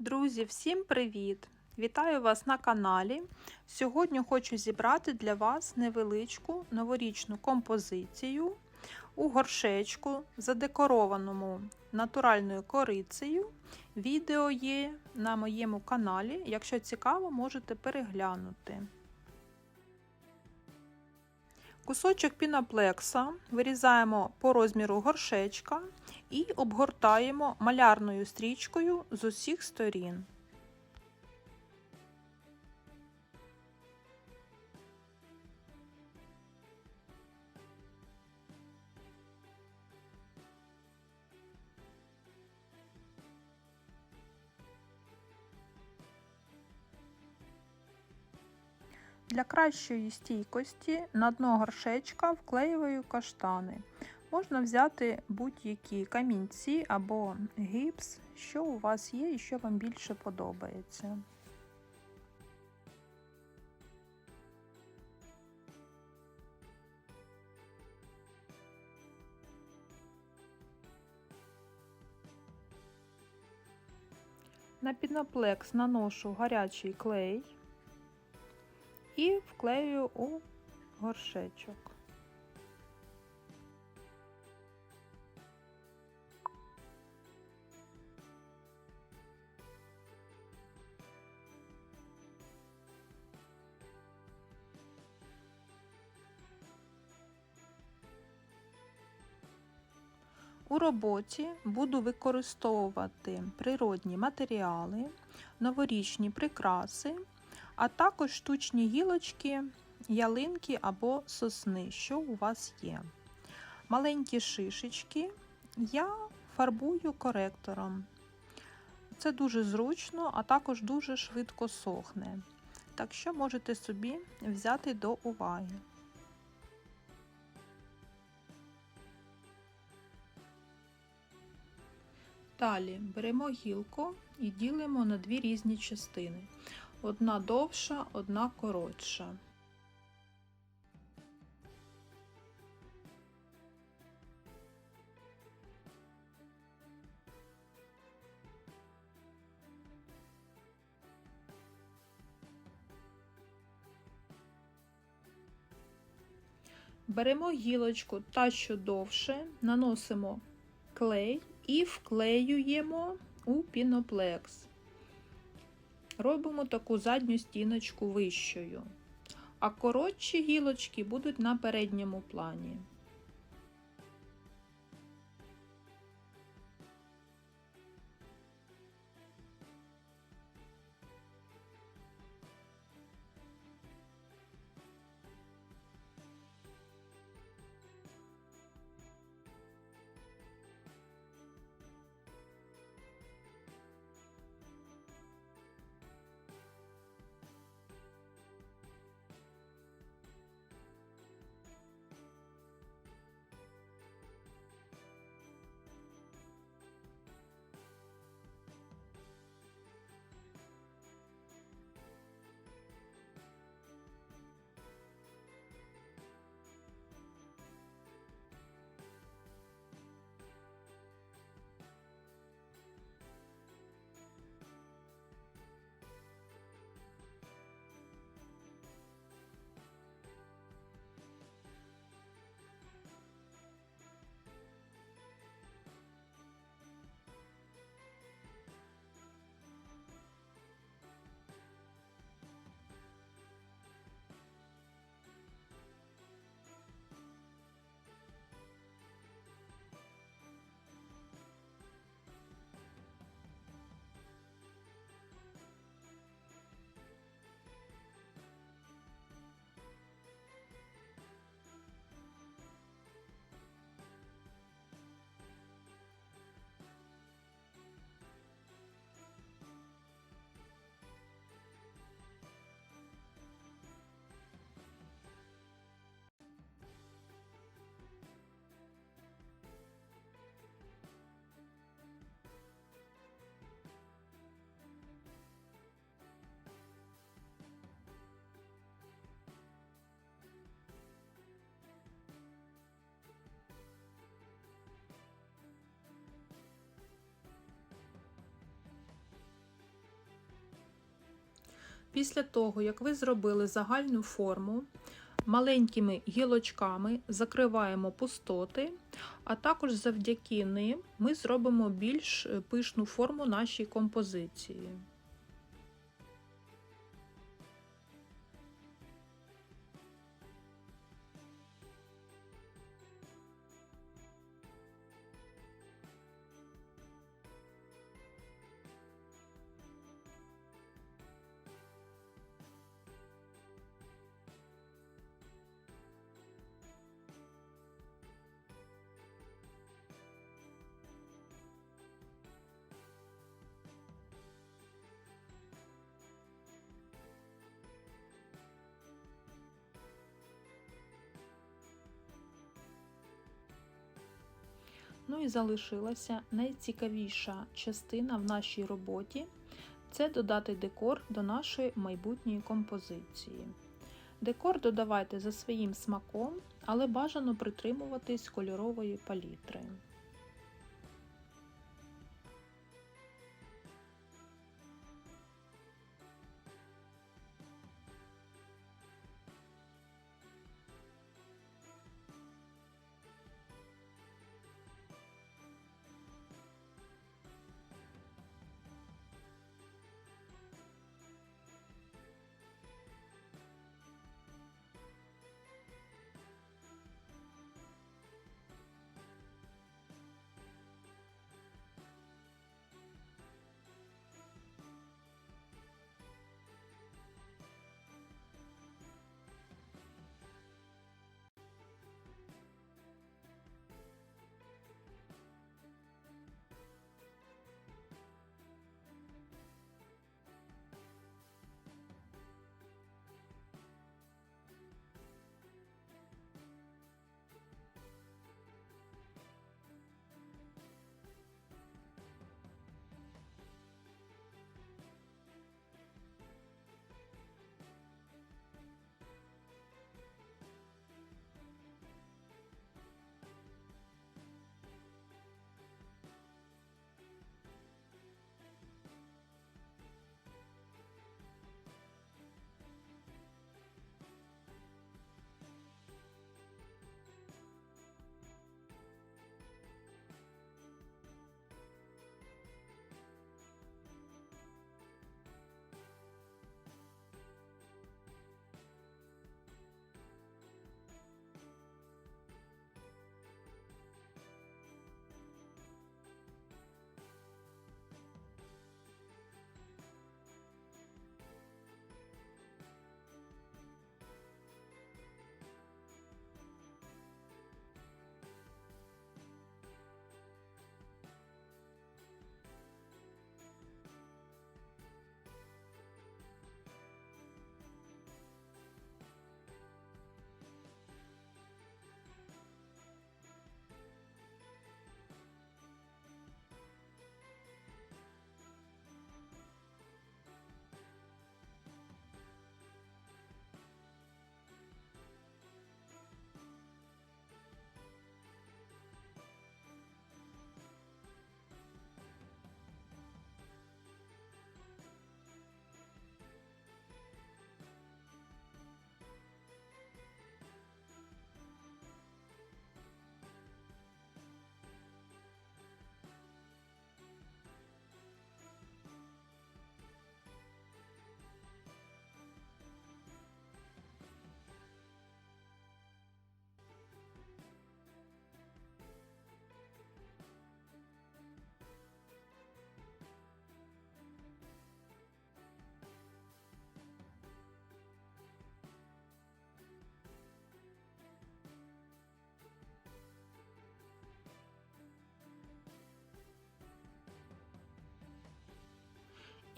Друзі, всім привіт! Вітаю вас на каналі. Сьогодні хочу зібрати для вас невеличку новорічну композицію у горшечку, задекорованому натуральною корицею. Відео є на моєму каналі. Якщо цікаво, можете переглянути. Кусочок піноплекса вирізаємо по розміру горшечка і обгортаємо малярною стрічкою з усіх сторін. Для кращої стійкості на дно горшечка вклеюю каштани. Можна взяти будь-які камінці або гіпс, що у вас є і що вам більше подобається. На піноплекс наношу гарячий клей і вклею у горшечок. У роботі буду використовувати природні матеріали, новорічні прикраси, а також штучні гілочки, ялинки або сосни, що у вас є. Маленькі шишечки я фарбую коректором. Це дуже зручно, а також дуже швидко сохне. Так що можете собі взяти до уваги. Далі беремо гілку і ділимо на дві різні частини. Одна довша, одна коротша. Беремо гілочку та що довше, наносимо клей і вклеюємо у піноплекс. Робимо таку задню стіночку вищою, а коротші гілочки будуть на передньому плані. Після того, як ви зробили загальну форму, маленькими гілочками закриваємо пустоти, а також завдяки ним ми зробимо більш е, пишну форму нашій композиції. Ну і залишилася найцікавіша частина в нашій роботі це додати декор до нашої майбутньої композиції. Декор додавайте за своїм смаком, але бажано притримуватись кольорової палітри.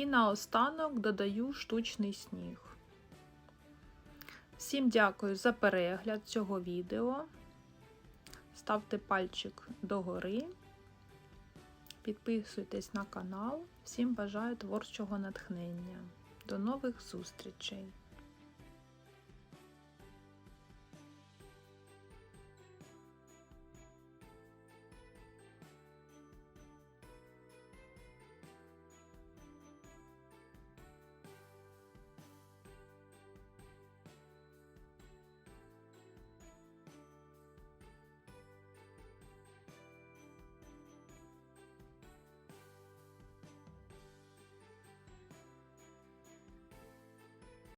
І наостанок додаю штучний сніг. Всім дякую за перегляд цього відео. Ставте пальчик догори, підписуйтесь на канал. Всім бажаю творчого натхнення. До нових зустрічей!